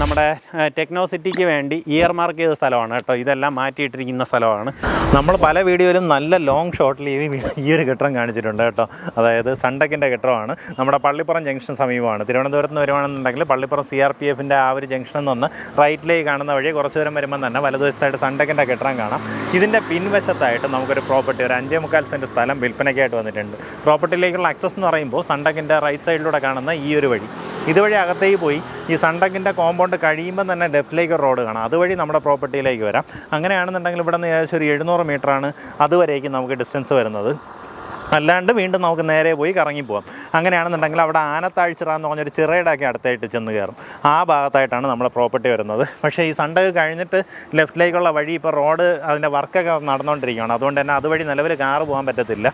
നമ്മുടെ ടെക്നോസിറ്റിക്ക് ടെക്നോ സിറ്റിക്ക് വേണ്ടി ഇയർ മാർക്ക് ചെയ്ത സ്ഥലമാണ് കേട്ടോ. ഇതെല്ലാം മാറ്റിയിട്ടിരിക്കുന്ന സ്ഥലമാണ്. നമ്മൾ പല വീഡിയോയിലും നല്ല ലോങ് ഷോട്ടിൽ ഈ ഈ ഒരു കെട്ടിടം കാണിച്ചിട്ടുണ്ട് കേട്ടോ. അതായത് സണ്ടക്കിന്റെ കെട്ടിടമാണ്. നമ്മുടെ പള്ളിപ്പുറം ജംഗ്ഷൻ സമീപമാണ്. തിരുവനന്തപുരത്ത് നിന്ന് വരുവാണെന്നുണ്ടെങ്കിൽ പള്ളിപ്പുറം സി ആർ പി എഫിന്റെ ആ ഒരു ജംഗ്ഷനിൽ നിന്ന് റൈറ്റിലേക്ക് കാണുന്ന വഴി കുറച്ച് ദൂരം വരുമ്പോൾ തന്നെ വലതുവശത്തായിട്ട് സണ്ടക്കിന്റെ കെട്ടിടം കാണാം. ഇതിന്റെ പിൻവശത്തായിട്ട് നമുക്കൊരു പ്രോപ്പർട്ടി ഒരു അഞ്ചേ മുക്കാൽ സെന്റ് സ്ഥലം വിൽപ്പനയ്ക്കായിട്ട് വന്നിട്ടുണ്ട്. പ്രോപ്പർട്ടിയിലേക്കുള്ള ആക്സസ് എന്ന് പറയുമ്പോൾ സണ്ടക്കിന്റെ റൈറ്റ് സൈഡിലൂടെ കാണുന്ന ഈ ഒരു വഴി. ഇതുവഴി അകത്തേക്ക് പോയി ഈ സണ്ടക്കിന്റെ കോമ്പൗണ്ട് കഴിയുമ്പോൾ തന്നെ ലെഫ്റ്റിലേക്ക് റോഡ് കാണാം. അതുവഴി നമ്മുടെ പ്രോപ്പർട്ടിയിലേക്ക് വരാം. അങ്ങനെയാണെന്നുണ്ടെങ്കിൽ ഇവിടെ നിന്ന് ഏകദേശം ഒരു എഴുന്നൂറ് മീറ്ററാണ് അതുവരേക്കും നമുക്ക് ഡിസ്റ്റൻസ് വരുന്നത്. അല്ലാണ്ട് വീണ്ടും നമുക്ക് നേരെ പോയി കറങ്ങിപ്പോവാം. അങ്ങനെയാണെന്നുണ്ടെങ്കിൽ അവിടെ ആനത്താഴ്ചറ എന്ന് പറഞ്ഞൊരു ചിറയുടെയൊക്കെ അടുത്തായിട്ട് ചെന്ന് കയറും. ആ ഭാഗത്തായിട്ടാണ് നമ്മുടെ പ്രോപ്പർട്ടി വരുന്നത്. പക്ഷേ ഈ സണ്ടക്ക് കഴിഞ്ഞിട്ട് ലെഫ്റ്റിലേക്കുള്ള വഴി ഇപ്പോൾ റോഡ് അതിന്റെ വർക്കൊക്കെ നടന്നുകൊണ്ടിരിക്കുകയാണ് അതുകൊണ്ട് തന്നെ അതുവഴി നിലവിൽ കാറ് പോകാൻ പറ്റത്തില്ല.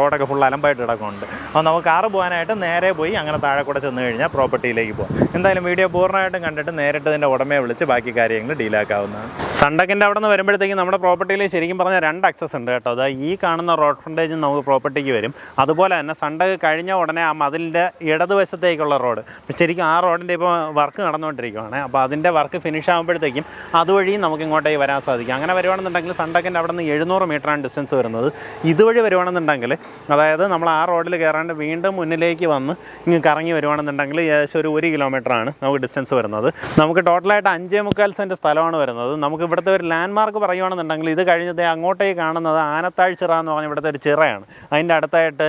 റോഡൊക്കെ ഫുൾ അലമ്പായിട്ട് കിടക്കുന്നുണ്ട്. അപ്പോൾ നമുക്ക് കാറ് പോകാനായിട്ട് നേരെ പോയി അങ്ങനെ താഴെ കൂടെ ചെന്ന് കഴിഞ്ഞാൽ പ്രോപ്പർട്ടിയിലേക്ക് പോകാം എന്തായാലും വീഡിയോ പൂർണമായിട്ടും കണ്ടിട്ട് നേരിട്ട് ഇതിന്റെ ഉടമയെ വിളിച്ച് ബാക്കി കാര്യങ്ങൾ ഡീലാക്കാവുന്നതാണ് സണ്ടക്കിന്റെ അവിടെ നിന്ന് വരുമ്പോഴത്തേക്കും നമ്മുടെ പ്രോപ്പർട്ടിയിൽ ശരിക്കും പറഞ്ഞാൽ രണ്ട് അക്സസ് ഉണ്ട് കേട്ടോ. അതായത് ഈ കാണുന്ന റോഡ് ഫ്രണ്ടേജും നമുക്ക് പ്രോപ്പർട്ടിക്ക് വരും. അതുപോലെ തന്നെ സണ്ടക്ക് കഴിഞ്ഞ ഉടനെ ആ മതിലിന്റെ ഇടതുവശത്തേക്കുള്ള റോഡ് ശരിക്കും ആ റോഡിന്റെ ഇപ്പോൾ വർക്ക് നടന്നുകൊണ്ടിരിക്കുകയാണ് അപ്പോൾ അതിന്റെ വർക്ക് ഫിനിഷ് ആകുമ്പോഴത്തേക്കും അതുവഴി നമുക്ക് ഇങ്ങോട്ടേക്ക് വരാൻ സാധിക്കും. അങ്ങനെ വരുവാണെന്നുണ്ടെങ്കിൽ സണ്ടക്കിന്റെ അവിടെ നിന്ന് എഴുന്നൂറ് മീറ്ററാണ് ഡിസ്റ്റൻസ് വരുന്നത്. ഇതുവഴി വരുവാണെന്നുണ്ടെങ്കിൽ അതായത് നമ്മൾ ആ റോഡിൽ കയറാണ്ട് വീണ്ടും മുന്നിലേക്ക് വന്ന് ഇങ്ങ് കറങ്ങി വരുവാണെന്നുണ്ടെങ്കിൽ ഏകദേശം ഒരു ഒരു കിലോമീറ്ററാണ് നമുക്ക് ഡിസ്റ്റൻസ് വരുന്നത്. നമുക്ക് ടോട്ടലായിട്ട് അഞ്ചേ മുക്കാൽ സെന്റ് സ്ഥലമാണ് വരുന്നത്. നമുക്ക് ഇവിടുത്തെ ഒരു ലാൻഡ് മാർക്ക് പറയുവാണെന്നുണ്ടെങ്കിൽ ഇത് കഴിഞ്ഞത് അങ്ങോട്ടേക്ക് കാണുന്നത് ആനത്താഴ്ചിറ എന്ന് പറഞ്ഞ ഇവിടുത്തെ ഒരു ചിറയാണ്. അതിന്റെ അടുത്തായിട്ട്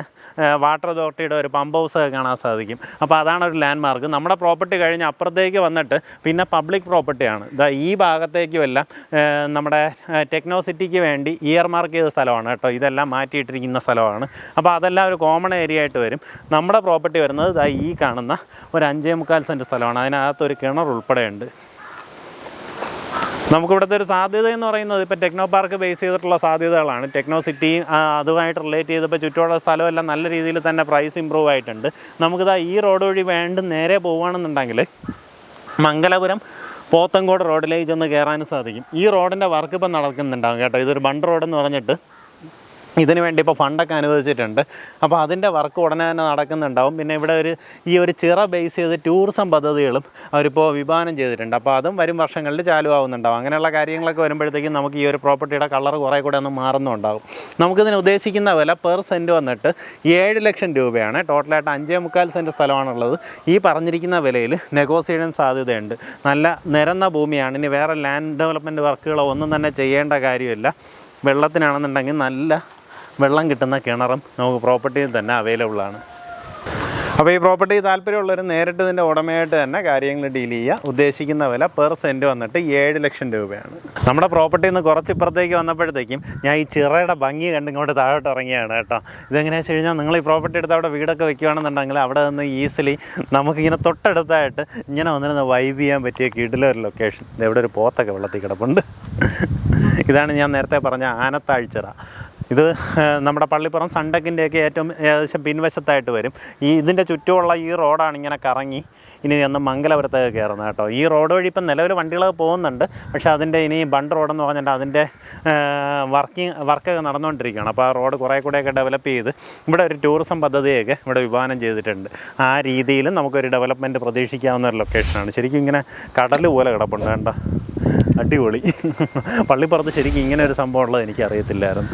വാട്ടർ അതോറിറ്റിയുടെ ഒരു പമ്പ് ഹൗസ് ഒക്കെ കാണാൻ സാധിക്കും. അപ്പോൾ അതാണ് ഒരു ലാൻഡ് മാർക്ക്. നമ്മുടെ പ്രോപ്പർട്ടി കഴിഞ്ഞ് അപ്പുറത്തേക്ക് വന്നിട്ട് പിന്നെ പബ്ലിക് പ്രോപ്പർട്ടിയാണ് ഇതാ ഈ ഭാഗത്തേക്കും എല്ലാം നമ്മുടെ ടെക്നോ സിറ്റിക്ക് വേണ്ടി ഇയർ മാർക്ക് ചെയ്ത സ്ഥലമാണ് കേട്ടോ. ഇതെല്ലാം മാറ്റിയിട്ടിരിക്കുന്ന സ്ഥലമാണ്. അപ്പോൾ അതെല്ലാം ഒരു കോമൺ ഏരിയ ആയിട്ട് വരും. നമ്മുടെ പ്രോപ്പർട്ടി വരുന്നത് ഇതാ ഈ കാണുന്ന ഒരു അഞ്ചേ മുക്കാൽ സെന്റ് സ്ഥലമാണ്. അതിനകത്ത് ഒരു കിണർ ഉൾപ്പെടെയുണ്ട്. നമുക്ക് ഇവിടുത്തെ ഒരു സാധ്യത എന്ന് പറയുന്നത് ഇപ്പോൾ ടെക്നോ പാർക്ക് ബേസ് ചെയ്തിട്ടുള്ള സാധ്യതകളാണ്. ടെക്നോ സിറ്റി അതുമായിട്ട് റിലേറ്റ് ചെയ്തപ്പോൾ ചുറ്റുമുള്ള സ്ഥലമെല്ലാം നല്ല രീതിയിൽ തന്നെ പ്രൈസ് ഇമ്പ്രൂവ് ആയിട്ടുണ്ട്. നമുക്കിതാ ഈ റോഡ് വഴി വേണ്ടും നേരെ പോവുകയാണെന്നുണ്ടെങ്കിൽ മംഗലപുരം പോത്തങ്കോട് റോഡിലേക്ക് ചെന്ന് കയറാനും സാധിക്കും. ഈ റോഡിന്റെ വർക്ക് ഇപ്പം നടക്കുന്നുണ്ടാകും കേട്ടോ. ഇതൊരു ബണ്ട് റോഡെന്ന് പറഞ്ഞിട്ട്. ഇതിനു വേണ്ടി ഇപ്പോൾ ഫണ്ടൊക്കെ അനുവദിച്ചിട്ടുണ്ട്. അപ്പോൾ അതിന്റെ വർക്ക് ഉടനെ തന്നെ നടക്കുന്നുണ്ടാവും. പിന്നെ ഇവിടെ ഒരു ഈ ഒരു ചിറ ബേസ് ചെയ്ത് ടൂറിസം പദ്ധതികളും അവരിപ്പോൾ വിഭാവനം ചെയ്തിട്ടുണ്ട്. അപ്പോൾ അതും വരും വർഷങ്ങളിൽ ചാലുവാകുന്നുണ്ടാവും അങ്ങനെയുള്ള കാര്യങ്ങളൊക്കെ വരുമ്പോഴത്തേക്കും നമുക്ക് ഈ ഒരു പ്രോപ്പർട്ടിയുടെ കളർ കുറേ കൂടെ ഒന്ന് മാറുന്നുണ്ടാവും. നമുക്കിതിന് ഉദ്ദേശിക്കുന്ന വില പെർ സെന്റ് വന്നിട്ട് ഏഴ് ലക്ഷം രൂപയാണ്. ടോട്ടലായിട്ട് അഞ്ചേ മുക്കാൽ സെന്റ് സ്ഥലമാണുള്ളത്. ഈ പറഞ്ഞിരിക്കുന്ന വിലയിൽ നെഗോസിയേഷൻ സാധ്യതയുണ്ട്. നല്ല നിരന്ന ഭൂമിയാണ്. ഇനി വേറെ ലാൻഡ് ഡെവലപ്മെന്റ് വർക്കുകളോ ഒന്നും തന്നെ ചെയ്യേണ്ട കാര്യമില്ല. വെള്ളത്തിനാണെന്നുണ്ടെങ്കിൽ നല്ല വെള്ളം കിട്ടുന്ന കിണറും നമുക്ക് പ്രോപ്പർട്ടിയിൽ തന്നെ അവൈലബിൾ ആണ്. അപ്പോൾ ഈ പ്രോപ്പർട്ടി താല്പര്യമുള്ളവർ നേരിട്ട് ഇതിന്റെ ഉടമയായിട്ട് തന്നെ കാര്യങ്ങൾ ഡീൽ ചെയ്യുക. ഉദ്ദേശിക്കുന്ന വില പെർ സെന്റ് വന്നിട്ട് ഏഴ് ലക്ഷം രൂപയാണ്. നമ്മുടെ പ്രോപ്പർട്ടിയിൽ നിന്ന് കുറച്ച് ഇപ്പുറത്തേക്ക് വന്നപ്പോഴത്തേക്കും ഞാൻ ഈ ചിറയുടെ ഭംഗി കണ്ട് ഇങ്ങോട്ട് താഴോട്ട് ഇറങ്ങിയാണ് കേട്ടോ. ഇതെങ്ങനെയാണെന്ന് വെച്ച് കഴിഞ്ഞാൽ നിങ്ങൾ ഈ പ്രോപ്പർട്ടി എടുത്ത് അവിടെ വീടൊക്കെ വെക്കുകയാണെന്നുണ്ടെങ്കിൽ അവിടെ നിന്ന് ഈസിലി നമുക്കിങ്ങനെ തൊട്ടടുത്തായിട്ട് ഇങ്ങനെ വന്നിരുന്ന വൈബ് ചെയ്യാൻ പറ്റിയ കിടിലൊരു ലൊക്കേഷൻ ഇവിടെ ഒരു പോത്തൊക്കെ വെള്ളത്തിൽ കിടപ്പുണ്ട്. ഇതാണ് ഞാൻ നേരത്തെ പറഞ്ഞ ആനത്താഴ്ചറ ഇത് നമ്മുടെ പള്ളിപ്പുറം സണ്ടക്കിന്റെയൊക്കെ ഏറ്റവും ഏകദേശം പിൻവശത്തായിട്ട് വരും. ഈ ഇതിന്റെ ചുറ്റുമുള്ള ഈ റോഡാണ് ഇങ്ങനെ കറങ്ങി ഇനി ഒന്ന് മംഗലപുരത്തേക്ക് കയറുന്നത് കേട്ടോ. ഈ റോഡ് വഴി ഇപ്പം നിലവിൽ വണ്ടികളൊക്കെ പോകുന്നുണ്ട്. പക്ഷേ അതിന്റെ ഇനി ബണ്ട് റോഡെന്ന് പറഞ്ഞിട്ട് അതിന്റെ വർക്കിംഗ് വർക്കൊക്കെ നടന്നുകൊണ്ടിരിക്കുകയാണ്. അപ്പോൾ ആ റോഡ് കുറേ കൂടെയൊക്കെ ഡെവലപ്പ് ചെയ്ത് ഇവിടെ ഒരു ടൂറിസം പദ്ധതിയൊക്കെ ഇവിടെ വിഭാവനം ചെയ്തിട്ടുണ്ട്. ആ രീതിയിലും നമുക്കൊരു ഡെവലപ്മെന്റ് പ്രതീക്ഷിക്കാവുന്ന ഒരു ലൊക്കേഷനാണ്. ശരിക്കും ഇങ്ങനെ കടൽ പോലെ കിടപ്പുണ്ട് വേണ്ട അടിപൊളി. പള്ളിപ്പുറത്ത് ശരിക്കും ഇങ്ങനെ ഒരു സംഭവം ഉള്ളത് എനിക്കറിയത്തില്ലായിരുന്നു.